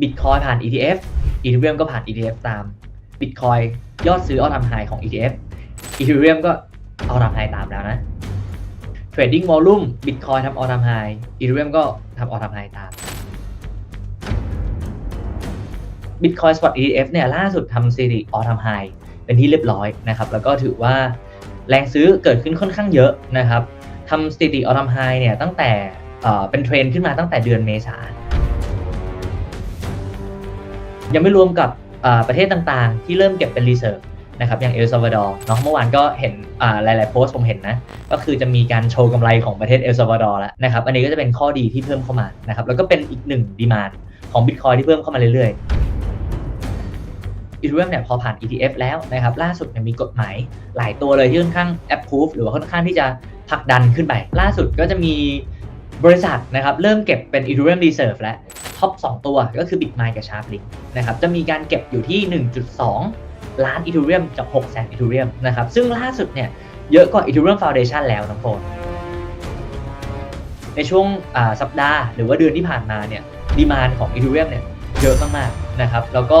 Bitcoin ผ่าน ETF Ethereum ก็ผ่าน ETF ตาม Bitcoin ยอดซื้อเอาทำไฮของ ETF Ethereum ก็เอาทำไฮตามแล้วนะ Trading Volume Bitcoin ทำเอาทำไฮ Ethereum ก็ทำเอาทำไฮตาม Bitcoin Spot ETF เนี่ยล่าสุดทำสถิติ all time high เป็นที่เรียบร้อยนะครับแล้วก็ถือว่าแรงซื้อเกิดขึ้นค่อนข้างเยอะนะครับทำสถิติ all time high เนี่ยตั้งแต่เป็นเทรนขึ้นมาตั้งแต่เดือนเมษา ยังไม่รวมกับประเทศต่างๆ ที่เริ่มเก็บเป็นรีเซิร์ฟนะครับอย่างเอลซาวาดอร์เนาะเมื่อวานก็เห็นหลายๆโพสต์ผมเห็นนะก็คือจะมีการโชว์กำไรของประเทศเอลซาวาดอร์แล้วนะครับอันนี้ก็จะเป็นข้อดีที่เพิ่มเข้ามานะครับแล้วก็เป็นอีกหนึ่งดีมานของ Bitcoin ที่เพิ่มเข้ามาเรื่อยๆอีเทเรียมเนี่ยพอผ่าน ETF แล้วนะครับล่าสุดเนี่ยมีกฎหมายหลายตัวเลยที่ค่อนข้าง approve หรือว่าค่อนข้างที่จะผลักดันขึ้นไป ล่าสุดก็จะมีบริษัทนะครับเริ่มเก็บเป็น Ethereum Reserve แล้ว ท็อป2 ตัวก็คือ Bitmain กับ Chainlink นะครับจะมีการเก็บอยู่ที่ 1.2 ล้าน Ethereum จาก6แสน Ethereum นะครับซึ่งล่าสุดเนี่ยเยอะกว่า Ethereum Foundation แล้วน้องโฟนในช่วงสัปดาห์หรือว่าเดือนที่ผ่านมาเนี่ยดีมานของ Ethereum เนี่ยเยอะมากๆนะครับแล้วก็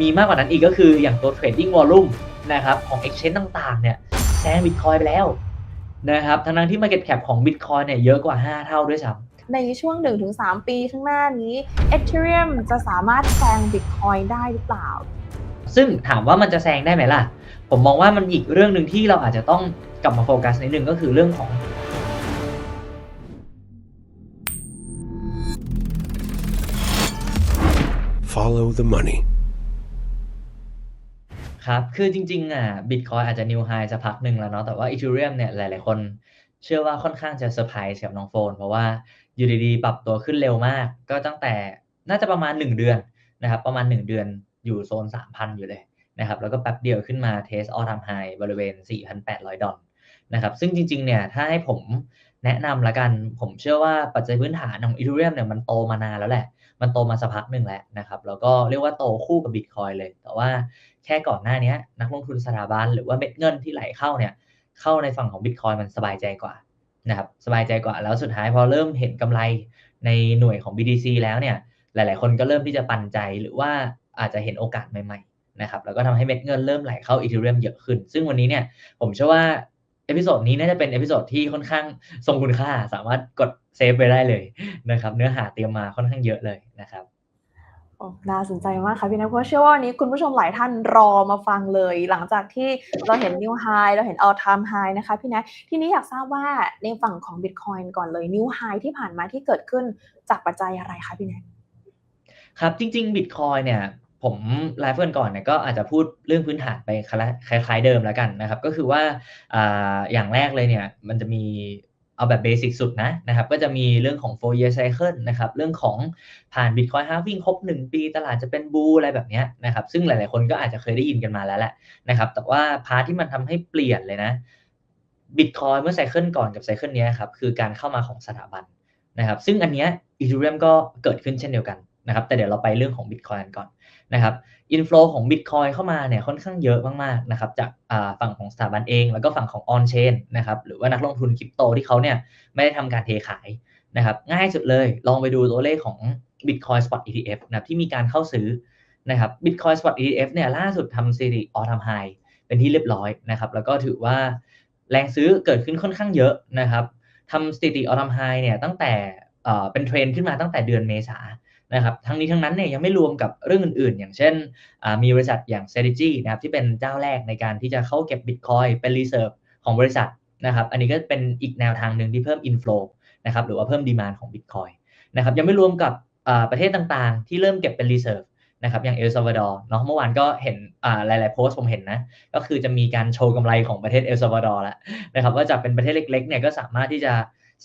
มีมากกว่านั้นอีกก็คืออย่างตัว Trading Volume นะครับของ Exchange ต่างๆเนี่ยแซง Bitcoin ไปแล้วนะครับทั้งที่ Market Cap ของ Bitcoin เนี่ยเยอะกว่า 5 เท่าด้วยซ้ำ ในช่วง 1-3 ปีข้างหน้านี้ Ethereum จะสามารถแซง Bitcoin ได้หรือเปล่า ซึ่งถามว่ามันจะแซงได้ไหมล่ะ ผมมองว่ามันอีกเรื่องหนึ่งที่เราอาจจะต้องกลับมาโฟกัสนิดนึงก็คือเรื่องของ Follow the money. ครับ คือจริงๆอะ Bitcoin อาจจะ New High สักพักหนึ่งแล้วเนาะ แต่ว่า Ethereum เนี่ยหลายๆคน เชื่อว่าค่อนข้างจะเซอร์ไพรส์กับน้องโฟน เพราะว่า อยู่ดีๆ ปรับตัวขึ้นเร็วมาก ก็ตั้งแต่น่าจะประมาณ 1 เดือนนะครับ ประมาณ 1 เดือนอยู่โซน 3,000 อยู่เลยนะครับ แล้วก็แป๊บเดียวขึ้นมาเทส all time high บริเวณ 4,800 ดอลนะครับ ซึ่งจริงๆ เนี่ย ถ้าให้ผมแนะนำละกัน ผมเชื่อว่าปัจจัยพื้นฐานของ Ethereum เนี่ยมันโตมานานแล้วแหละ มันโตมาสักพักหนึ่งแล้วนะครับ แล้วก็เรียกว่าโตคู่กับ Bitcoin เลย แต่ว่าแค่ก่อนหน้านี้นักลงทุนสถาบันหรือว่าเม็ดเงินที่ไหลเข้าเนี่ย เข้าในฝั่งของ Bitcoin มันสบายใจกว่า นะครับสบายใจกว่าแล้วสุดท้ายพอเริ่มเห็นกำไรในหน่วยของ BTC แล้วเนี่ยหลาย ๆ คนก็เริ่มที่จะปันใจหรือว่าอาจจะเห็นโอกาสใหม่ๆนะครับแล้วก็ทำให้เม็ดเงินเริ่มไหลเข้า Ethereum เยอะขึ้น ซึ่งวันนี้เนี่ยผมเชื่อว่าเอพิโซดนี้น่าจะเป็นเอพิโซดที่ค่อนข้างทรงคุณค่า สามารถกดเซฟไปได้เลยนะครับ เนื้อหาเตรียมมาค่อนข้างเยอะเลยนะครับ น่าสนใจมากค่ะพี่นะเพราะเชื่อว่าวันนี้คุณผู้ชมหลายท่านรอมาฟังเลย หลังจากที่เราเห็น New High เราเห็น All Time High นะคะพี่นะทีนี้อยากทราบว่าในฝั่งของ Bitcoin ก่อนเลย New High ที่ผ่านมาที่เกิดขึ้นจากปัจจัยอะไรคะพี่นะครับจริงๆ Bitcoin เนี่ยผมไลฟ์กันก่อนเนี่ยก็อาจจะพูดเรื่องพื้นฐานไปคล้ายๆเดิมแล้วกันนะครับ ก็คือว่าอ่าอย่างแรกเลยเนี่ยมันจะมี เอาแบบเบสิกสุดนะนะครับก็จะมีเรื่องของ4 year cycle นะครับเรื่องของผ่าน Bitcoin halving ครบ 1 ปี ตลาดจะเป็นบูอะไรแบบนี้นะครับซึ่งหลาย ๆ คนก็อาจจะเคยได้ยินกันมาแล้วแหละนะครับแต่ว่าพาร์ทที่มันทำให้เปลี่ยนเลยนะ Bitcoin เมื่อไซเคิลก่อนกับไซเคิลนี้ครับคือการเข้ามาของสถาบันนะครับซึ่งอันเนี้ย Ethereum ก็เกิดขึ้นเช่นเดียวกันนะครับแต่เดี๋ยวเราไปเรื่องของ Bitcoin ก่อน นะครับอินฟลูของ Bitcoin เข้ามาเนี่ยค่อนข้างเยอะมากๆนะครับจากฝั่งของสถาบันเอง แล้วก็ฝั่งของ On Chain นะครับหรือว่านักลงทุนคริปโตที่เขาเนี่ยไม่ได้ทำการเทขายนะครับง่ายสุดเลยลองไปดูตัวเลขของ Bitcoin Spot ETF นะที่มีการเข้าซื้อนะครับ Bitcoin Spot ETF เนี่ยล่าสุดทำสถิติ all time high เป็นที่เรียบร้อยนะครับแล้วก็ถือว่าแรงซื้อเกิดขึ้นค่อนข้างเยอะนะครับทำสถิติ all time high เนี่ยตั้งแต่เป็นเทรนขึ้นมาตั้งแต่เดือนเมษา นะครับทั้งนี้ทั้งนั้นเนี่ยยังไม่รวมกับเรื่องอื่นๆ อย่างเช่นมีบริษัทอย่าง Strategy นะครับที่เป็นเจ้าแรกในการที่จะเข้าเก็บ Bitcoin เป็น Reserve ของบริษัทนะครับอันนี้ก็เป็นอีกแนวทางหนึ่งที่เพิ่ม inflow นะครับหรือว่าเพิ่ม demand ของ Bitcoin นะครับยังไม่รวมกับประเทศต่างๆ ที่เริ่มเก็บเป็น Reserve นะครับอย่างเอลซาวาดอร์เนาะเมื่อวานก็เห็นหลายๆโพสต์ผมเห็นนะก็คือจะมีการโชว์กำไรของประเทศเอลซาวาดอร์แล้วนะครับว่าจากเป็นประเทศเล็กๆเนี่ยก็สามารถที่จะ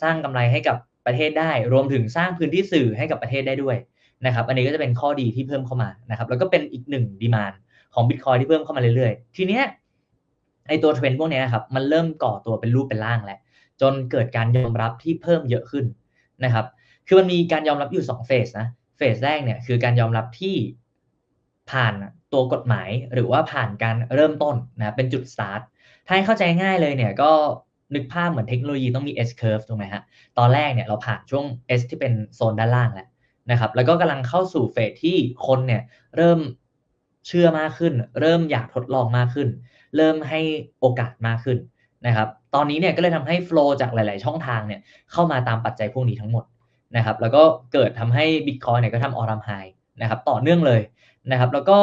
สร้างกำไรให้กับประเทศได้ รวมถึงสร้างพื้นที่สื่อให้กับประเทศได้ด้วย นะครับ อันนี้ก็จะเป็นข้อดีที่เพิ่มเข้ามานะครับ แล้วก็เป็นอีกหนึ่งดีมานของ Bitcoin ที่เพิ่มเข้ามาเรื่อยๆ ทีเนี้ยไอตัวเทรนด์พวกนี้ยครับ มันเริ่มก่อตัวเป็นรูปเป็นร่างแล้ว จนเกิดการยอมรับที่เพิ่มเยอะขึ้นนะครับ คือมันมีการยอมรับอยู่2เฟสนะ เฟสแรกเนี่ยคือการยอมรับที่ผ่านตัวกฎหมายหรือว่าผ่านการเริ่มต้นนะเป็นจุดสตาร์ท ถ้าให้เข้าใจง่ายเลยเนี่ยก็นึกภาพเหมือนเทคโนโลยีต้องมี S curve ถูกไหมฮะ ตอนแรกเนี่ยเราผ่านช่วง S ที่เป็นโซนด้านล่างแล้ว นะครับ แล้วก็กำลังเข้าสู่เฟสที่คนเนี่ยเริ่มเชื่อมากขึ้น เริ่มอยากทดลองมากขึ้น เริ่มให้โอกาสมากขึ้นนะครับ ตอนนี้เนี่ยก็เลยทำให้โฟล์จากหลาย ๆ ช่องทางเนี่ยเข้ามาตามปัจจัยพวกนี้ทั้งหมดนะครับ แล้วก็เกิดทำให้ Bitcoin เนี่ยก็ทำออรัมไฮนะครับต่อเนื่องเลยนะครับ แล้วก็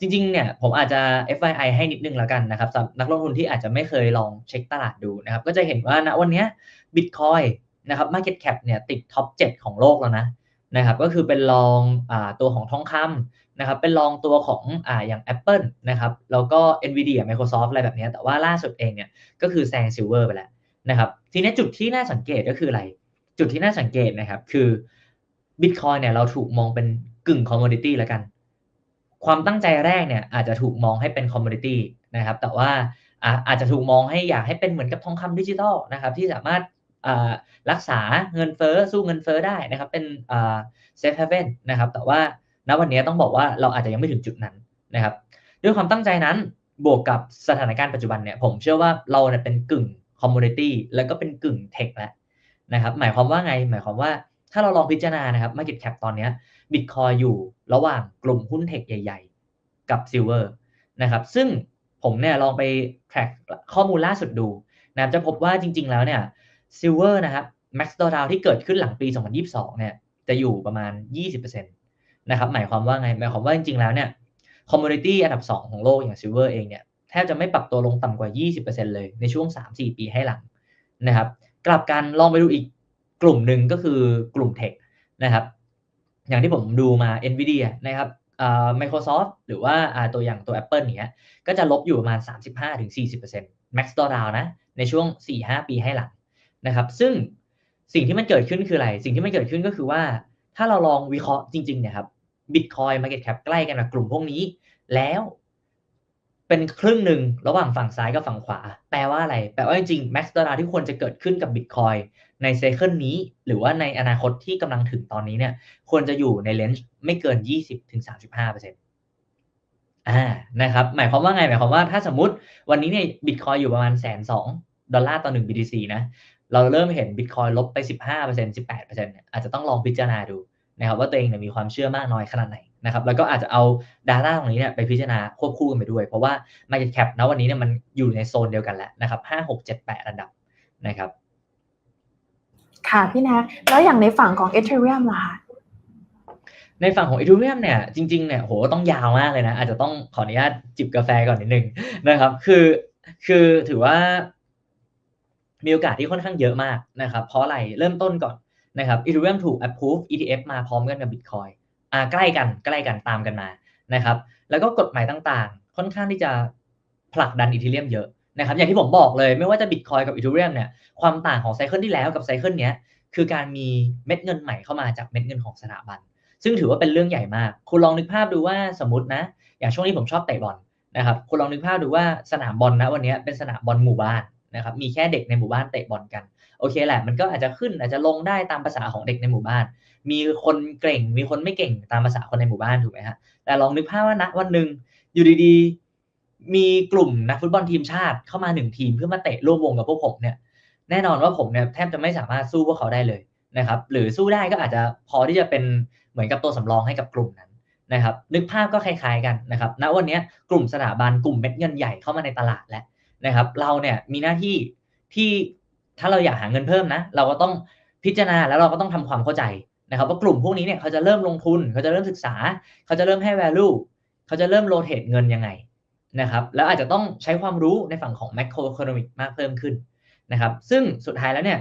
จริง ๆ เนี่ยผมอาจจะ FYI ให้นิดนึงแล้วกันนะครับสำหรับนักลงทุนที่อาจจะไม่เคยลองเช็คตลาดดูนะครับ ก็จะเห็นว่าณวันนี้ Bitcoin นะครับ Market Cap เนี่ยติดท็อป 7 ของโลกแล้วนะ นะครับก็คือเป็นรองอตัวของทองคำนะครับเป็นรองตัวของออย่าง Apple นะครับแล้วก็ Nvidia Microsoft อะไรแบบนี้ แต่ว่าล่าสุดเองเนี่ยก็คือแซงซิลเวอร์ไปแล้วนะครับทีนี้จุดที่น่าสังเกตก็คืออะไร จุดที่น่าสังเกตนะครับคือ Bitcoin เนี่ยเราถูกมองเป็นกึ่งคอมม o ดิตี้แล้วกัน ความตั้งใจแรกเนี่ยอาจจะถูกมองให้เป็นคอมม o ดิตี้นะครับแต่ว่าอาจจะถูกมองให้อยากให้เป็นเหมือนกับทองคำดิจิทัลนะครับที่สามารถ รักษาเงินเฟ้อสู้เงินเฟ้อได้นะครับ เป็นเซฟเฮเว่นนะครับ แต่ว่าณวันนี้ต้องบอกว่าเราอาจจะยังไม่ถึงจุดนั้นนะครับ ด้วยความตั้งใจนั้นบวกกับสถานการณ์ปัจจุบันเนี่ยผมเชื่อว่าเราเนี่ยเป็นกึ่งคอมมูนิตี้แล้วก็เป็นกึ่งเทคแล้วนะครับ หมายความว่าไง หมายความว่าถ้าเราลองพิจารณานะครับ Market Cap ตอนนี้บิตคอยอยู่ระหว่างกลุ่มหุ้นเทคใหญ่ ๆ กับซิลเวอร์นะครับ ซึ่งผมเนี่ยลองไป track ข้อมูลล่าสุดดูนะครับจะพบว่าจริง ๆ แล้วเนี่ย ซิลเวอร์นะครับแม็กซ์ดอร์ที่เกิดขึ้นหลังปี 2022 เนี่ย จะอยู่ประมาณ 20%นะครับ หมายความว่าไง หมายความว่าจริงๆ แล้วเนี่ย คอมมูนิตี้อันดับ 2 ของโลกอย่างซิลเวอร์เองเนี่ย แทบจะไม่ปรับตัวลงต่ำกว่า 20%เลยในช่วง 3-4 ปีให้หลังนะครับ กลับกันลองไปดูอีกกลุ่มหนึ่งก็คือกลุ่มเทคนะครับ อย่างที่ผมดูมา NVIDIA นะครับอ่า Microsoft หรือว่าตัวอย่างตัว Apple เนี้ย ก็จะลบอยู่ประมาณ 35-40% Max Drawdown นะ ในช่วง 4-5 ปีให้หลัง นะครับ ซึ่งสิ่งที่มันเกิดขึ้นคืออะไร สิ่งที่มันเกิดขึ้นก็คือว่า ถ้าเราลองวิเคราะห์จริงๆเนี่ยครับ Bitcoin Market Cap ใกล้กันกับกลุ่มพวกนี้ แล้วเป็นครึ่งหนึ่งระหว่างฝั่งซ้ายกับฝั่งขวา แปลว่าอะไร แปลว่าจริงๆ Max d o l l a r ที่ควรจะเกิดขึ้นกับ Bitcoin ในเซคันนี้ หรือว่าในอนาคตที่กำลังถึงตอนนี้เนี่ย ควรจะอยู่ในเลนจ์ไม่เกิน 20-35%อ่านะครับ หมายความว่าไง หมายความว่าถ้าสมมติวันนี้เนี่ยบิตคอยอยู่ประมาณแสนสองดอลลาร์ต่อหนึ่ง BTC นะ เราเริ่มเห็นบิตคอยลบไป 15% 18%เนี่ยอาจจะต้องลองพิจารณาดูนะครับว่าตัวเองเนี่ยมีความเชื่อมากน้อยขนาดไหนนะครับแล้วก็อาจจะเอา Data ตรงนี้เนี่ยไปพิจารณาควบคู่กันไปด้วย เพราะว่า Market Cap ณวันนี้เนี่ยมันอยู่ในโซนเดียวกันแล้วนะครับ5 6 7 8อันดับนะครับ ค่ะพี่นะแล้วอย่างในฝั่งของ Ethereum ล่ะคะในฝั่งของ Ethereum เนี่ยจริงๆเนี่ยโหต้องยาวมากเลยนะ อาจจะต้องขออนุญาตจิบกาแฟก่อนนิดนึงนะครับ คือคือถือว่า มีโอกาสที่ค่อนข้างเยอะมากนะครับ เพราะอะไรเริ่มต้นก่อนนะครับ Ethereum ถูก approve ETF มาพร้อมกันกับ Bitcoin อ่าใกล้กันใกล้กันตามกันมานะครับ แล้วก็กฎหมายต่างๆ ค่อนข้างที่จะผลักดัน Ethereum เยอะนะครับ อย่างที่ผมบอกเลยไม่ว่าจะ Bitcoin กับ Ethereum เนี่ยความต่างของไซเคิลที่แล้วกับไซเคิลเนี้ยคือการมีเม็ดเงินใหม่เข้ามาจากเม็ดเงินของสถาบัน ซึ่งถือว่าเป็นเรื่องใหญ่มาก คุณลองนึกภาพดูว่าสมมตินะ อย่างช่วงนี้ผมชอบเตะบอลนะครับ คุณลองนึกภาพดูว่าสนามบอลนะวันนี้เป็นสนามบอลหมู่บ้าน นะครับมีแค่เด็กในหมู่บ้านเตะบอลกันโอเคแหละมันก็อาจจะขึ้นอาจจะลงได้ตามภาษาของเด็กในหมู่บ้าน มีคนเก่งมีคนไม่เก่งตามภาษาคนในหมู่บ้านถูกไหมฮะแต่ลองนึกภาพว่าณวันหนึ่งอยู่ดีๆ มีกลุ่มนักฟุตบอลทีมชาติเข้ามาหนึ่งทีมเพื่อมาเตะร่วมวงกับพวกผมเนี่ยแน่นอนว่าผมเนี่ยแทบจะไม่สามารถสู้พวกเขาได้เลยนะครับหรือสู้ได้ก็อาจจะพอที่จะเป็นเหมือนกับตัวสำรองให้กับกลุ่มนั้นนะครับนึกภาพก็คล้ายๆกันนะครับณวันนี้กลุ่มสถาบันกลุ่มเม็ดเงินใหญ่เข้ามาในตลาดแล้ว นะครับ เราเนี่ยมีหน้าที่ที่ถ้าเราอยากหาเงินเพิ่มนะ เราก็ต้องพิจารณาแล้วเราก็ต้องทำความเข้าใจนะครับว่ากลุ่มพวกนี้เนี่ยเขาจะเริ่มลงทุน เขาจะเริ่มศึกษา เขาจะเริ่มให้ value เขาจะเริ่มโรเตเงินยังไงนะครับ แล้วอาจจะต้องใช้ความรู้ในฝั่งของ macro economic มากเพิ่มขึ้นนะครับ ซึ่งสุดท้ายแล้วเนี่ย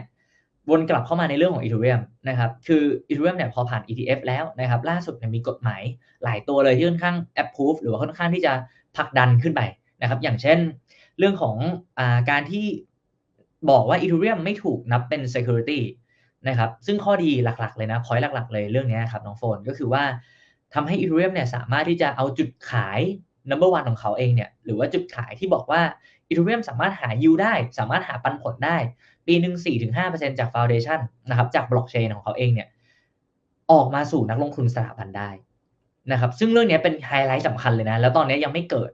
วนกลับเข้ามาในเรื่องของ Ethereum นะครับ คือ Ethereum เนี่ยพอผ่าน ETF แล้วนะครับ ล่าสุดเนี่ยมีกฎหมายหลายตัวเลยที่ค่อนข้าง approve หรือว่าค่อนข้างที่จะผลักดันขึ้นไปนะครับ อย่างเช่น เรื่องของอการที่บอกว่า Ethereum ไม่ถูกนับเป็น security นะครับ ซึ่งข้อดีหลักๆเลยนะ point หลักๆเลยเรื่องนี้ครับน้องโฟนก็คือว่าทำให้ Ethereum เนี่ยสามารถที่จะเอาจุดขาย number one ของเขาเองเนี่ยหรือว่าจุดขายที่บอกว่า Ethereum สามารถหา yield ได้ สามารถหาปันผลได้ ปีหนึ่ง4-5%จาก foundation นะครับจากบล็อกเชนของเขาเองเนี่ยออกมาสู่นักลงทุนสถาบันได้นะครับซึ่งเรื่องนี้เป็นไฮไลท์สำคัญเลยนะ แล้วตอนนี้ยังไม่เกิด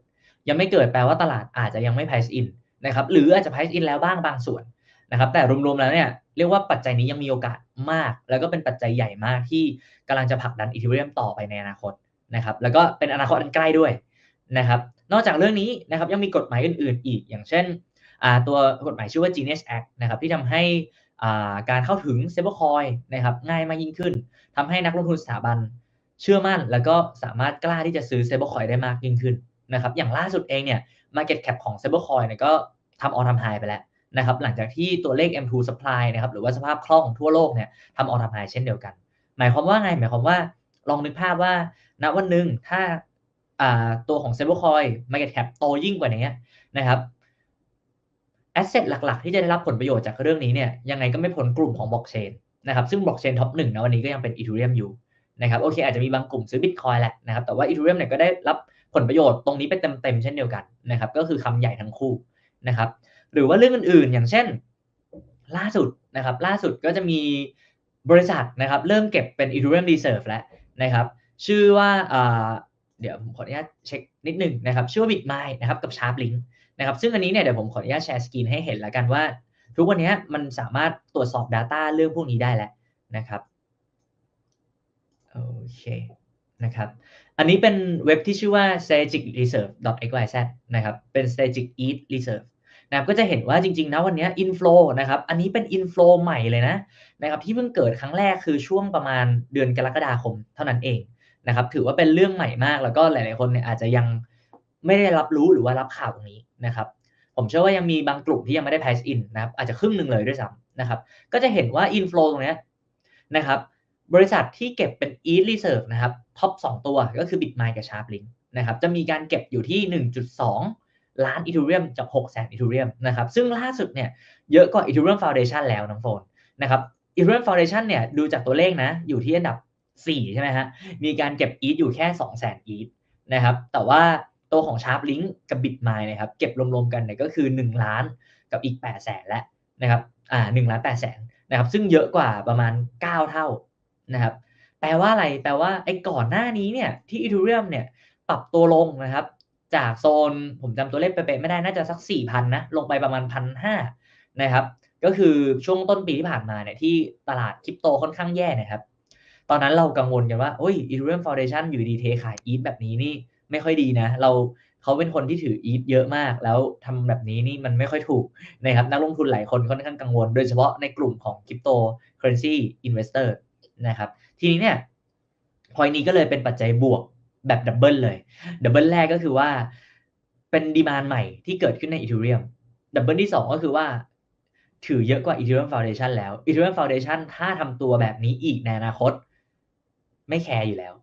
ยังไม่เกิดแปลว่าตลาดอาจจะยังไม่ price in นะครับหรืออาจจะ price in แล้วบ้างบางส่วนนะครับแต่รวมๆแล้วเนี่ยเรียกว่าปัจจัยนี้ยังมีโอกาสมาก แล้วก็เป็นปัจจัยใหญ่มากที่กำลังจะผลักดันอีเทเรียมต่อไปในอนาคตนะครับแล้วก็เป็นอนาคตอันใกล้ด้วยนะครับนอกจากเรื่องนี้นะครับยังมีกฎหมายอื่นๆ อีก อย่างเช่นตัวกฎหมายชื่อว่า Genius Act นะครับที่ทำให้การเข้าถึงเซเบอร์คอยนะครับง่ายมากยิ่งขึ้นทำให้นักลงทุนสถาบันเชื่อมั่น แล้วก็สามารถกล้าที่จะซื้อเซเบอร์คอยได้มากยิ่งขึ้น นะครับอย่างล่าสุดเองเนี่ย Market Cap ของเซเบอร์คอยเนี่ยก็ทำออทำไฮไปแล้วนะครับหลังจากที่ตัวเลข M2 supply นะครับหรือว่าสภาพคล่องทั่วโลกเนี่ยทำออทำไฮเช่นเดียวกัน หมายความว่าไงหมายความว่าลองนึกภาพว่าณวันหนึ่งถ้าตัวของเซเบอร์คอย Market Cap โตยิ่งกว่านี้นะครับแอสเซทหลักๆ ที่จะได้รับผลประโยชน์จากเรื่องนี้เนี่ยยังไงก็ไม่พ้นกลุ่มของบล็อกเชนนะครับซึ่งบล็อกเชนท็อปหนึ่งนะวันนี้ก็ยังเป็นอีทูเรียมอยู่นะครับโอเคอาจจะมีบางกลุ่มซื้อบิตคอยแหละนะครับแต่ว่าอีทูเรียมเนี่ยก็ได้รับ ผลประโยชน์ตรงนี้ไปเต็มๆเช่นเดียวกันนะครับ ก็คือคำใหญ่ทั้งคู่นะครับ หรือว่าเรื่องอื่นๆ อย่างเช่น ล่าสุดนะครับ ล่าสุดก็จะมีบริษัทนะครับ เริ่มเก็บเป็น Ethereum Reserve แล้วนะครับ ชื่อว่าเดี๋ยวผมขออนุญาตเช็คนิดนึงนะครับ ชื่อว่า Bitmine นะครับกับ Sharplink นะครับ ซึ่งอันนี้เนี่ยเดี๋ยวผมขออนุญาตแชร์สกรีนให้เห็นแล้วกันว่า ทุกวันนี้มันสามารถตรวจสอบ Data เรื่องพวกนี้ได้แล้วนะครับโอเค นะครับ อันนี้เป็นเว็บที่ชื่อว่า strategic reserve xyz นะครับ เป็น strategic eat reserve นะครับก็จะเห็นว่าจริงๆนะวันนี้ inflow นะครับ อันนี้เป็น inflow ใหม่เลยนะนะครับที่เพิ่งเกิดครั้งแรกคือช่วงประมาณเดือนกรกฎาคมเท่านั้นเองนะครับ ถือว่าเป็นเรื่องใหม่มากแล้วก็หลายๆคนเนี่ยอาจจะยังไม่ได้รับรู้หรือว่ารับข่าวตรงนี้นะครับ ผมเชื่อว่ายังมีบางกลุ่มที่ยังไม่ได้ price in นะครับอาจจะครึ่งหนึ่งเลยด้วยซ้ำนะครับ ก็จะเห็นว่า inflow ตรงนี้นะครับ บริษัทที่เก็บเป็น ETH reserve นะครับท็อป2ตัวก็คือ Bitmain กับ Sharplink นะครับจะมีการเก็บอยู่ที่ 1.2 ล้านอีทูเรียมจาก6แสนอีทูเรียมนะครับซึ่งล่าสุดเนี่ยเยอะกว่า Ethereum Foundation แล้วน้องโฟนนะครับ Ethereum Foundation เนี่ยดูจากตัวเลขนะอยู่ที่อันดับ 4 ใช่ไหมฮะมีการเก็บ ETH อยู่แค่2แสน ETH นะครับแต่ว่าตัวของ Sharp Link กับ Bitmine นะครับเก็บรวมๆกันเนี่ยก็คือ 1 ล้านกับอีก8แสนแล้วนะครับอ่า1ล้าน8แสนนะครับซึ่งเยอะกว่าประมาณ 9 เท่า นะครับ แปลว่าอะไร แปลว่าไอ้ก่อนหน้านี้เนี่ย ที่ Ethereum เนี่ย ปรับตัวลงนะครับ จากโซนผมจำตัวเลขเป๊ะๆไม่ได้น่าจะสัก4,000นนะ ลงไปประมาณ1,500นะครับ ก็คือช่วงต้นปีที่ผ่านมาเนี่ยที่ตลาดคริปโตค่อนข้างแย่นะครับ ตอนนั้นเรากังวลกันว่าโอ้ย Ethereum Foundation อยู่ดีเทขายอีทแบบนี้นี่ไม่ค่อยดีนะ เราเขาเป็นคนที่ถืออีฟเยอะมาก แล้วทำแบบนี้นี่มันไม่ค่อยถูกนะครับ นักลงทุนหลายคนค่อนข้างกังวล โดยเฉพาะในกลุ่มของคริปโตเคอเรนซีอินเวสเตอร์ นะครับ ทีนี้เนี่ยพอยนี้ก็เลยเป็นปัจจัยบวกแบบดับเบิลเลยดับเบิลแรกก็คือว่าเป็นดีมานใหม่ที่เกิดขึ้นในอีเทเรียมดับเบิลที่ 2 ก็คือว่า ถือเยอะกว่า Ethereum Foundation แล้ว Ethereum Foundation ถ้าทำตัวแบบนี้อีกในอนาคต ไม่แคร์อยู่แล้ว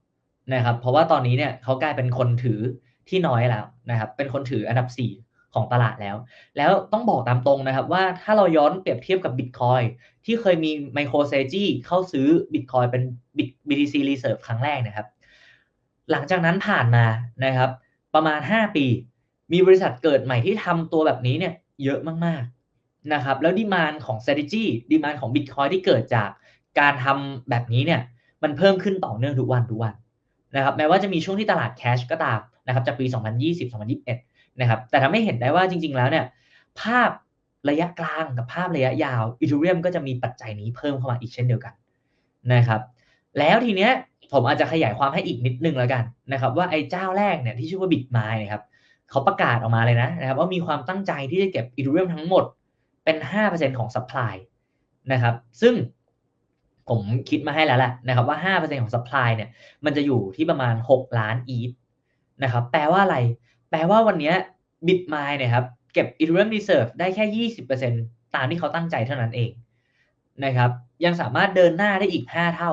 นะครับ เพราะว่าตอนนี้เนี่ยเขากลายเป็นคนถือที่น้อยแล้วนะครับ เป็นคนถืออันดับ4 ของตลาดแล้ว แล้วต้องบอกตามตรงนะครับว่าถ้าเราย้อนเปรียบเทียบกับ Bitcoin ที่เคยมีไมโครเซจีเข้าซื้อ Bitcoin เป็น BTC Reserve ครั้งแรกนะครับ หลังจากนั้นผ่านมานะครับ ประมาณ 5 ปี มีบริษัทเกิดใหม่ที่ทำตัวแบบนี้เนี่ยเยอะมากๆนะครับ แล้วดีมานของ strategy ดีมานของ Bitcoin ที่เกิดจากการทำแบบนี้เนี่ยมันเพิ่มขึ้นต่อเนื่องทุกวันทุกวันนะครับแม้ว่าจะมีช่วงที่ตลาดแคชก็ตามนะครับจากปี 2020-2021 นะครับแต่ทำให้เห็นได้ว่าจริง ๆ แล้วเนี่ยภาพระยะกลางกับภาพระยะยาวอีทูเรียมก็จะมีปัจจัยนี้เพิ่มเข้ามาอีกเช่นเดียวกันนะครับแล้วทีเนี้ยผมอาจจะขยายความให้อีกนิดนึงแล้วกันนะครับว่าไอ้เจ้าแรกเนี่ยที่ชื่อว่าบิตมายนะครับเขาประกาศออกมาเลยนะนะครับว่ามีความตั้งใจที่จะเก็บอีทูเรียมทั้งหมดเป็น 5%ของซัพพลายนะครับซึ่งผมคิดมาให้แล้วแหละนะครับว่า 5%ของ supply เนี่ยมันจะอยู่ที่ประมาณ 6 ล้าน ETH นะครับแปลว่าอะไร แปลว่าวันนี้ Bitmine เนี่ยครับเก็บ Ethereum Reserve ได้แค่ 20%ตามที่เขาตั้งใจเท่านั้นเองนะครับยังสามารถเดินหน้าได้อีก 5 เท่า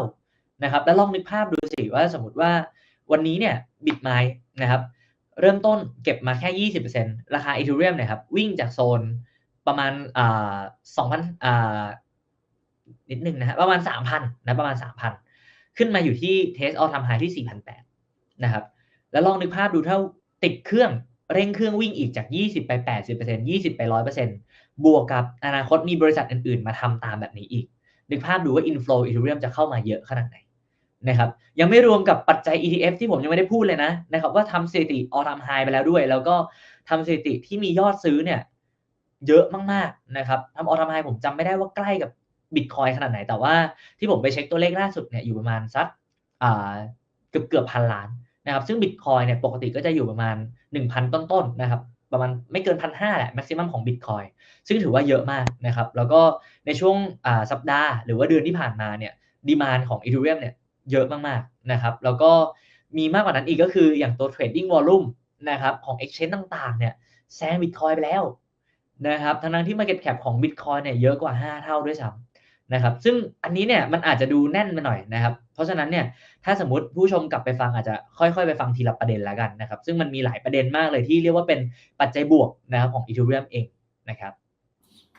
นะครับแล้วลองนึกภาพดูสิว่าสมมติว่าวันนี้เนี่ย Bitmine นะครับเริ่มต้นเก็บมาแค่ 20%ราคา Ethereum เนี่ยครับวิ่งจากโซนประมาณอ่า2,000อ่านิดนึงนะฮะประมาณสามพันนะประมาณสามพันขึ้นมาอยู่ที่เทสออทำไฮที่สี่พันแปดนะครับแล้วลองนึกภาพดูเท่า ติดเครื่องเร่งเครื่องวิ่งอีกจาก 20 ไป 80% 20 ไป 100%บวกกับอนาคตมีบริษัทอื่นๆ มาทำตามแบบนี้อีก นึกภาพดูว่า inflow ethereum จะเข้ามาเยอะขนาดไหนนะครับ ยังไม่รวมกับปัจจัย ETF ที่ผมยังไม่ได้พูดเลยนะนะครับว่าทำสถิติออทำไฮไปแล้วด้วย แล้วก็ทำสถิติที่มียอดซื้อเนี่ยเยอะมากๆนะครับทำออทำไฮผมจำไม่ได้ว่าใกล้กับบิตคอยขนาดไหน แต่ว่าที่ผมไปเช็คตัวเลขล่าสุดเนี่ยอยู่ประมาณสักเกือบเกือบพันล้าน นะครับซึ่งบิตคอยเนี่ยปกติก็จะอยู่ประมาณ 1,000 ต้นๆนะครับประมาณไม่เกินพันห้าแหละแม็กซิมัมของบิตคอยซึ่งถือว่าเยอะมากนะครับแล้วก็ในช่วงสัปดาห์หรือว่าเดือนที่ผ่านมาเนี่ยดีมานของอีเทเรียมเนี่ยเยอะมากๆนะครับแล้วก็มีมากกว่านั้นอีกก็คืออย่างตัว trading volume นะครับของ exchange ต่างๆเนี่ยแซงบิตคอยไปแล้วนะครับทั้งๆที่ market cap ของ Bitcoin เนี่ยเยอะกว่า 5 เท่าด้วยซ้ำ นะครับ ซึ่งอันนี้เนี่ยมันอาจจะดูแน่นไปหน่อยนะครับ เพราะฉะนั้นเนี่ยถ้าสมมติผู้ชมกลับไปฟังอาจจะค่อยๆ ไปฟังทีละประเด็นแล้วกันนะครับ ซึ่งมันมีหลายประเด็นมากเลยที่เรียกว่าเป็นปัจจัยบวกนะครับของอีทูเรียมเองนะครับ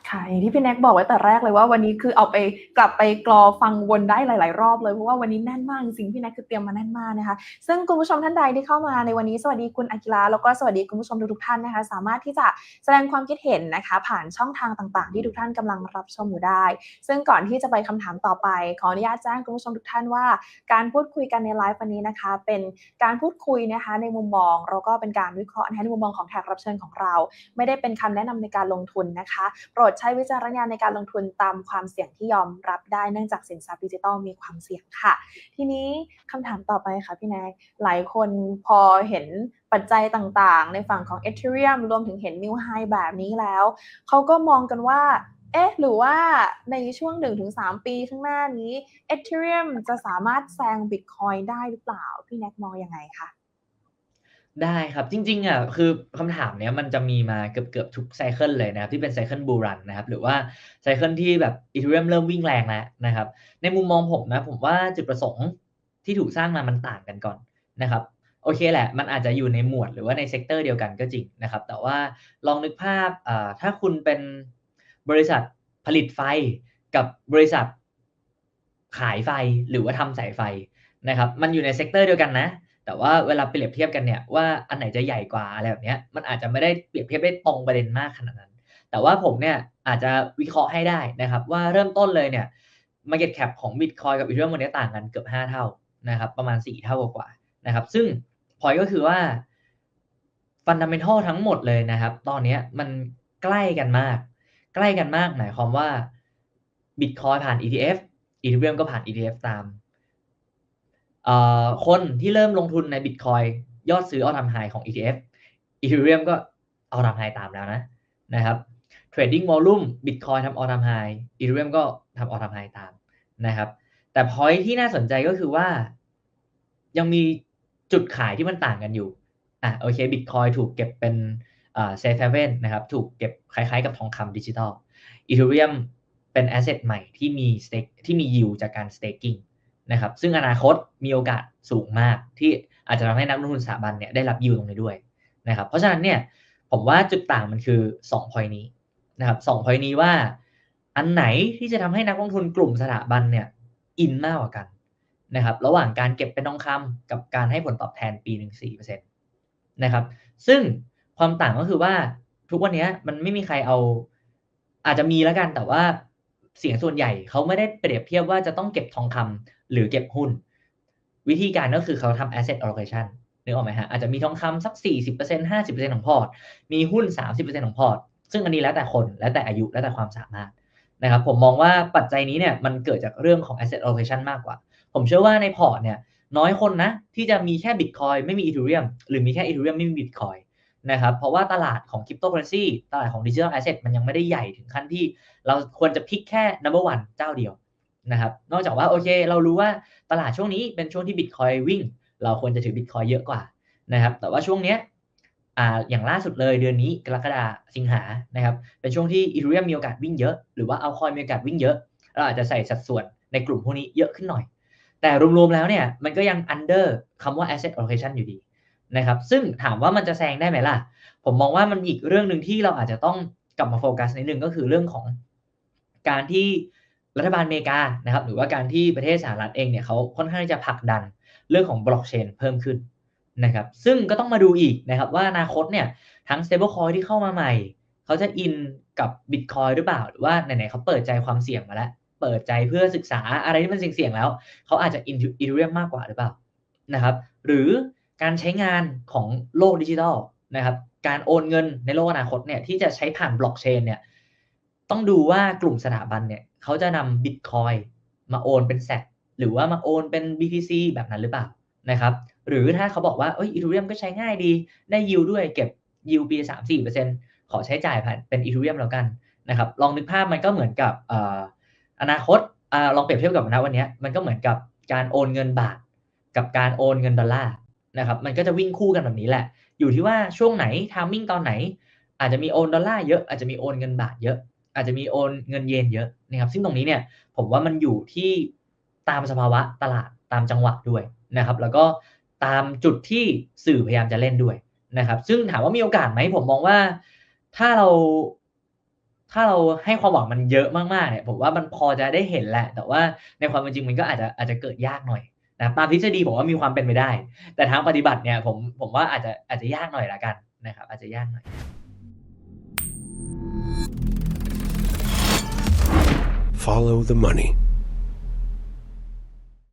ค่ะอย่างที่พี่แน็กบอกไว้แต่แรกเลยว่าวันนี้คือเอาไปกลับไปกรอฟังวนได้หลาย ๆ รอบเลยเพราะว่าวันนี้แน่นมากจริงพี่แน็กคือเตรียมมาแน่นมากนะคะ ซึ่งคุณผู้ชมท่านใดที่เข้ามาในวันนี้สวัสดีคุณอากิระแล้วก็สวัสดีคุณผู้ชมทุกๆท่านนะคะ สามารถที่จะแสดงความคิดเห็นนะคะ ผ่านช่องทางต่างๆ ที่ทุกท่านกำลังรับชมอยู่ได้ ซึ่งก่อนที่จะไปคำถามต่อไป ขออนุญาตแจ้งคุณผู้ชมทุกท่านว่า การพูดคุยกันในไลฟ์วันนี้นะคะ เป็นการพูดคุยนะคะในมุมมองแล้วก็เป็นการวิเคราะห์นะคะในมุมมองของแขกรับเชิญของเรา ไม่ได้เป็นคำแนะนำในการลงทุนนะคะโปรดใช้วิจารณญาณในการลงทุนตามความเสี่ยงที่ยอมรับได้เนื่องจากสินทรัพย์ดิจิทัลมีความเสี่ยงค่ะ ทีนี้คำถามต่อไปค่ะพี่แนกหลายคนพอเห็นปัจจัยต่างๆ ในฝั่งของ Ethereum รวมถึงเห็น New High แบบนี้แล้วเขาก็มองกันว่าเอ๊ะหรือว่าในช่วง 1-3 ปีข้างหน้านี้ Ethereum จะสามารถแซง Bitcoin ได้หรือเปล่า พี่แนกมองยังไงคะ ได้ครับ จริงๆอะคือคำถามเนี้ยมันจะมีมาเกือบๆทุกไซเคิลเลยนะครับที่เป็นไซเคิลบูรันนะครับหรือว่าไซเคิลที่แบบอีเทเรียมเริ่มวิ่งแรงแล้วนะครับ ในมุมมองผมนะผมว่าจุดประสงค์ที่ถูกสร้างมามันต่างกันก่อนนะครับโอเคแหละ มันอาจจะอยู่ในหมวดหรือว่าในเซกเตอร์เดียวกันก็จริงนะครับ แต่ว่าลองนึกภาพอ่าถ้าคุณเป็นบริษัทผลิตไฟกับบริษัทขายไฟหรือว่าทำสายไฟนะครับ มันอยู่ในเซกเตอร์เดียวกันนะ แต่ว่าเวลาเปรียบเทียบกันเนี่ยว่าอันไหนจะใหญ่กว่าอะไรแบบเนี้ยมันอาจจะไม่ได้เปรียบเทียบได้ตรงประเด็นมากขนาดนั้น แต่ว่าผมเนี่ยอาจจะวิเคราะห์ให้ได้นะครับ ว่าเริ่มต้นเลยเนี่ย Market Cap ของ Bitcoin กับ Ethereum วันนี้ต่างกันเกือบ 5 เท่านะครับ ประมาณ 4 เท่ากว่านะครับ ซึ่งพอยก็คือว่า Fundamental ทั้งหมดเลยนะครับ ตอนนี้มันใกล้กันมาก ใกล้กันมากหมายความว่า Bitcoin ผ่าน ETF Ethereum ก็ผ่าน ETF ตาม คนที่เริ่มลงทุนใน Bitcoin ยอดซื้อเอาทำไฮของ ETF Ethereum ก็เอาทำไฮตามแล้วนะนะครับ Trading Volume Bitcoin ทำเอาทำไฮ Ethereum ก็ทำเอาทำไฮตามนะครับ แต่ point ที่น่าสนใจก็คือว่า ยังมีจุดขายที่มันต่างกันอยู่อะโอเค Bitcoin ถูกเก็บเป็นอ่า safe haven นะครับ ถูกเก็บคล้ายๆกับทองคำดิจิทัล Ethereum เป็น asset ใหม่ที่มี stake ที่มี yield จากการ staking นะครับ ซึ่งอนาคตมีโอกาสสูงมากที่อาจจะทำให้นักลงทุนสถาบันเนี่ยได้รับยิวตรงนี้ด้วยนะครับ เพราะฉะนั้นเนี่ยผมว่าจุดต่างมันคือ2 point นี้นะครับสอง point นี้ว่าอันไหนที่จะทำให้นักลงทุนกลุ่มสถาบันเนี่ยอินมากกว่ากันนะครับ ระหว่างการเก็บเป็นทองคำกับการให้ผลตอบแทนปีหนึ่งสี่เปอร์เซ็นต์นะครับ ซึ่งความต่างก็คือว่าทุกวันนี้มันไม่มีใครเอา อาจจะมีแล้วกันแต่ว่า เสียงส่วนใหญ่เขาไม่ได้เปรียบเทียบว่าจะต้องเก็บทองคำหรือเก็บหุ้น วิธีการก็คือเขาทำ asset allocation นึกออกไหมฮะอาจจะมีทองคำสัก 40% 50%ของพอร์ต มีหุ้น 30%ของพอร์ต ซึ่งอันนี้แล้วแต่คนแล้วแต่อายุแล้วแต่ความสามารถนะครับผมมองว่าปัจจัยนี้เนี่ยมันเกิดจากเรื่องของ asset allocation มากกว่า ผมเชื่อว่าในพอร์ตเนี่ยน้อยคนนะที่จะมีแค่ Bitcoin ไม่มี Ethereum หรือมีแค่ Ethereum ไม่มี Bitcoin นะครับเพราะว่าตลาดของคริปโตเคอเรนซีตลาดของดิจิทัลแอสเซทมันยังไม่ได้ใหญ่ถึงขั้นที่ เราควรจะพิกแค่ number one เจ้าเดียวนะครับ นอกจากว่าโอเค เรารู้ว่าตลาดช่วงนี้เป็นช่วงที่ Bitcoin วิ่ง เราควรจะถือ Bitcoin เยอะกว่านะครับ แต่ว่าช่วงเนี้ยอ่าอย่างล่าสุดเลยเดือนนี้กรกฎาสิงหานะครับ เป็นช่วงที่ Ethereum มีโอกาสวิ่งเยอะ หรือว่าเอาคอยมีโอกาสวิ่งเยอะ เราอาจจะใส่สัดส่วนในกลุ่มพวกนี้เยอะขึ้นหน่อย แต่รวมๆแล้วเนี่ยมันก็ยัง under คำว่า asset allocation อยู่ดีนะครับ ซึ่งถามว่ามันจะแซงได้ไหมล่ะ ผมมองว่ามันอีกเรื่องหนึ่งที่เราอาจจะต้องกลับมาโฟกัสในิดนึงก็คือเรื่องของ การที่รัฐบาลอเมริกานะครับหรือว่าการที่ประเทศสหรัฐเองเนี่ยเขาค่อนข้างที่จะผลักดันเรื่องของบล็อกเชนเพิ่มขึ้นนะครับซึ่งก็ต้องมาดูอีกนะครับว่าอนาคตเนี่ยทั้ง stablecoin ที่เข้ามาใหม่ เขาจะอินกับ Bitcoin หรือเปล่า หรือว่าไหนๆเขาเปิดใจความเสี่ยงมาแล้ว เปิดใจเพื่อศึกษาอะไรที่มันเสี่ยงๆแล้ว เขาอาจจะอินอีเรียมมากกว่าหรือเปล่านะครับหรือการใช้งานของโลกดิจิทัลนะครับการโอนเงินในโลกอนาคตเนี่ยที่จะใช้ผ่านบล็อกเชนเนี่ย ต้องดูว่ากลุ่มสถาบันเนี่ยเขาจะนำบิตคอยมาโอนเป็นแซหรือว่ามาโอนเป็น BTC แบบนั้นหรือเปล่านะครับ หรือถ้าเขาบอกว่าเอ้ยอีทูเรียมก็ใช้ง่ายดี ได้ยิวด้วยเก็บยิวปีสามสี่เปอร์เซ็นขอใช้จ่ายผ่านเป็นอีทูเรียมแล้วกันนะครับ ลองนึกภาพมันก็เหมือนกับออนาคตอลองเปรียบเทียบกับณวันนี้มันก็เหมือนกับการโอนเงินบาท กับการโอนเงินดอลลาร์นะครับมันก็จะวิ่งคู่กันแบบนี้แหละ อยู่ที่ว่าช่วงไหนทามมิ่งตอนไหน อาจจะมีโอนดอลลาร์เยอะอาจจะมีโอนเงินบาทเยอะ อาจจะมีโอนเงินเยนเยอะนะครับ ซึ่งตรงนี้เนี่ยผมว่ามันอยู่ที่ตามสภาวะตลาดตามจังหวะด้วยนะครับ แล้วก็ตามจุดที่สื่อพยายามจะเล่นด้วยนะครับ ซึ่งถามว่ามีโอกาสไหมผมมองว่าถ้าเราถ้าเราให้ความหวังมันเยอะมากๆเนี่ยผมว่ามันพอจะได้เห็นแหละ แต่ว่าในความเป็นจริงมันก็อาจจะอาจจะเกิดยากหน่อยนะตามทฤษฎีผมว่ามีความเป็นไปได้ แต่ทางปฏิบัติเนี่ยผมผมว่าอาจจะอาจจะยากหน่อยละกันนะครับ อาจจะยากหน่อย Follow the money.